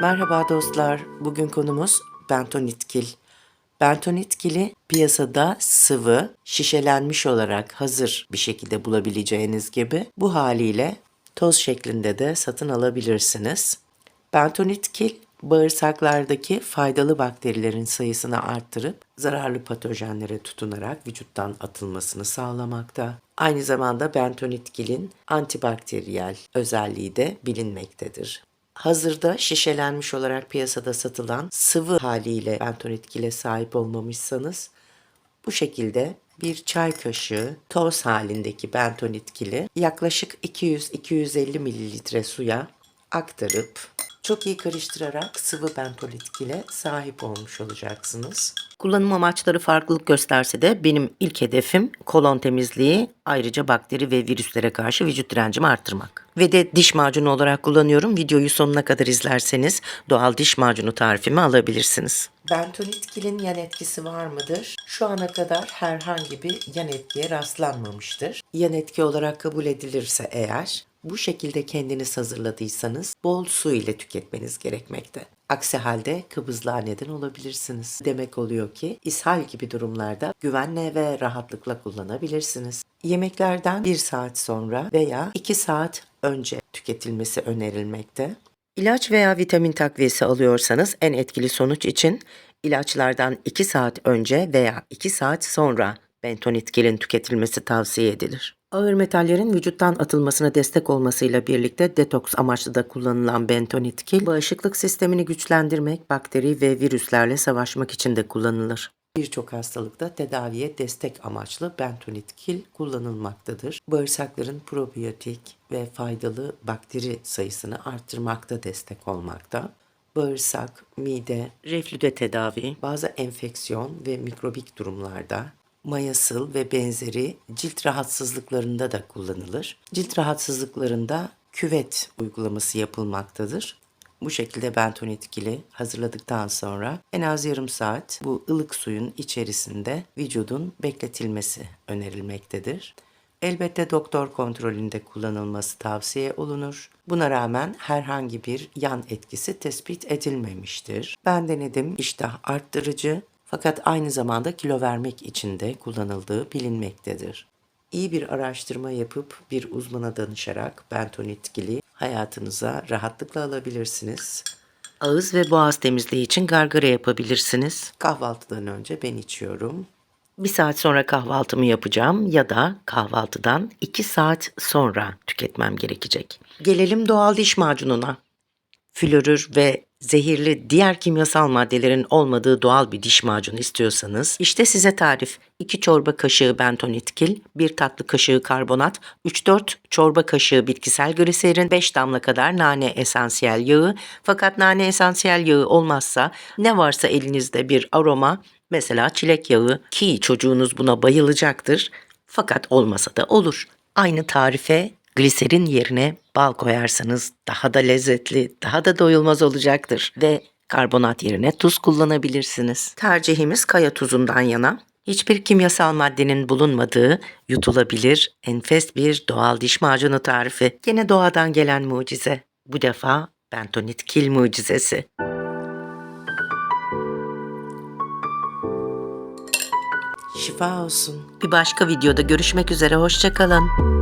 Merhaba dostlar. Bugün konumuz bentonitkil. Bentonitkili piyasada sıvı, şişelenmiş olarak hazır bir şekilde bulabileceğiniz gibi bu haliyle toz şeklinde de satın alabilirsiniz. Bentonitkil bağırsaklardaki faydalı bakterilerin sayısını arttırıp zararlı patojenlere tutunarak vücuttan atılmasını sağlamakta. Aynı zamanda bentonitkilin antibakteriyel özelliği de bilinmektedir. Hazırda şişelenmiş olarak piyasada satılan sıvı haliyle bentonitkile sahip olmamışsanız bu şekilde bir çay kaşığı toz halindeki bentonitkili yaklaşık 200-250 mililitre suya aktarıp çok iyi karıştırarak sıvı bentonitkile sahip olmuş olacaksınız. Kullanım amaçları farklılık gösterse de benim ilk hedefim kolon temizliği, ayrıca bakteri ve virüslere karşı vücut direncimi arttırmak. Ve de diş macunu olarak kullanıyorum. Videoyu sonuna kadar izlerseniz doğal diş macunu tarifimi alabilirsiniz. Bentonitkilin yan etkisi var mıdır? Şu ana kadar herhangi bir yan etkiye rastlanmamıştır. Yan etki olarak kabul edilirse eğer bu şekilde kendiniz hazırladıysanız bol su ile tüketmeniz gerekmekte. Aksi halde kıvızlığa neden olabilirsiniz. Demek oluyor ki ishal gibi durumlarda güvenle ve rahatlıkla kullanabilirsiniz. Yemeklerden 1 saat sonra veya 2 saat önce tüketilmesi önerilmekte. İlaç veya vitamin takviyesi alıyorsanız en etkili sonuç için ilaçlardan 2 saat önce veya 2 saat sonra bentonitkilin tüketilmesi tavsiye edilir. Ağır metallerin vücuttan atılmasına destek olmasıyla birlikte detoks amaçlı da kullanılan bentonitkil, bağışıklık sistemini güçlendirmek, bakteri ve virüslerle savaşmak için de kullanılır. Birçok hastalıkta tedaviye destek amaçlı bentonitkil kullanılmaktadır. Bağırsakların probiyotik ve faydalı bakteri sayısını arttırmakta destek olmakta. Bağırsak, mide, reflüde tedavi, bazı enfeksiyon ve mikrobik durumlarda mayasıl ve benzeri cilt rahatsızlıklarında da kullanılır. Cilt rahatsızlıklarında küvet uygulaması yapılmaktadır. Bu şekilde bentonitkili hazırladıktan sonra en az yarım saat bu ılık suyun içerisinde vücudun bekletilmesi önerilmektedir. Elbette doktor kontrolünde kullanılması tavsiye olunur. Buna rağmen herhangi bir yan etkisi tespit edilmemiştir. Ben denedim iştah arttırıcı fakat aynı zamanda kilo vermek için de kullanıldığı bilinmektedir. İyi bir araştırma yapıp bir uzmana danışarak bentonitkili hayatınıza rahatlıkla alabilirsiniz. Ağız ve boğaz temizliği için gargara yapabilirsiniz. Kahvaltıdan önce ben içiyorum. Bir saat sonra kahvaltımı yapacağım ya da kahvaltıdan iki saat sonra tüketmem gerekecek. Gelelim doğal diş macununa. Florür ve zehirli diğer kimyasal maddelerin olmadığı doğal bir diş macunu istiyorsanız işte size tarif. 2 çorba kaşığı bentonitkil, 1 tatlı kaşığı karbonat, 3-4 çorba kaşığı bitkisel gliserin, 5 damla kadar nane esansiyel yağı. Fakat nane esansiyel yağı olmazsa ne varsa elinizde bir aroma, mesela çilek yağı ki çocuğunuz buna bayılacaktır. Fakat olmasa da olur. Aynı tarife gliserin yerine bal koyarsanız daha da lezzetli, daha da doyulmaz olacaktır ve karbonat yerine tuz kullanabilirsiniz. Tercihimiz kaya tuzundan yana. Hiçbir kimyasal maddenin bulunmadığı, yutulabilir, enfes bir doğal diş macunu tarifi. Gene doğadan gelen mucize. Bu defa bentonitkil mucizesi. Şifa olsun. Bir başka videoda görüşmek üzere, hoşçakalın.